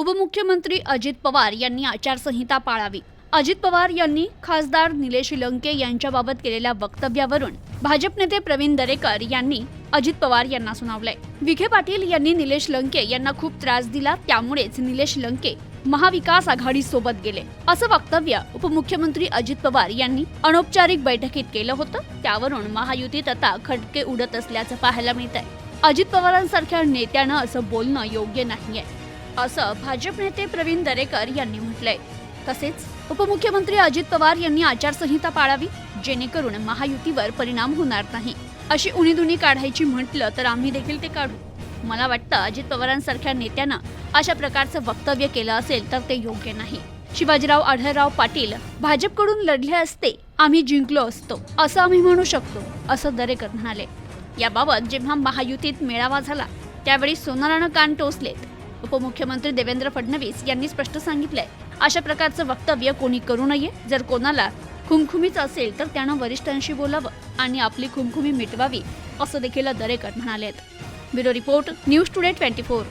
उपमुख्यमंत्री अजित पवार यांनी आचारसंहिता पाळावी. अजित पवार यांनी खासदार निलेश लंके यांच्याबाबत केलेल्या वक्तव्यावरून भाजप नेते प्रवीण दरेकर यांनी अजित पवार यांना सुनावलंय. विखे पाटील यांनी निलेश लंके यांना खूप त्रास दिला त्यामुळेच निलेश लंके महाविकास आघाडी सोबत गेले. असं वक्तव्य उपमुख्यमंत्री अजित पवार यांनी अनौपचारिक बैठकीत केलं होतं. त्यावरून महायुतीत आता खटके उडत असल्याचं पाहायला मिळत आहे अजित पवारांसारख्या नेत्यानं असं बोलणं योग्य नाहीये. असं भाजप नेते प्रवीण दरेकर यांनी म्हटलंय. तसेच उपमुख्यमंत्री अजित पवार यांनी आचारसंहिता पाळावी जेणेकरून महायुतीवर परिणाम होणार नाही. अशी उणीदुणी काढायची म्हटलं तर आम्ही देखील ते काढू. मला वाटतं अजित पवारांसारख्या नेत्यानं अशा प्रकारचं वक्तव्य केलं असेल तर ते योग्य नाही. शिवाजीराव आढळराव पाटील भाजपकडून लढले असते आम्ही जिंकलो असतो असं आम्ही म्हणू शकतो असं दरेकर म्हणाले. याबाबत जेव्हा महायुतीत मेळावा झाला त्यावेळी सोनारानं कान टोचलेत. उपमुख्यमंत्री देवेंद्र फडणवीस यांनी स्पष्ट सांगितलंय अशा प्रकारचं वक्तव्य कोणी करू नये. जर कोणाला खुमखुमीच असेल तर त्यानं वरिष्ठांशी बोलावं आणि आपली खुमखुमी मिटवावी असं देखील दरेकर म्हणाले bureau report news today twenty four.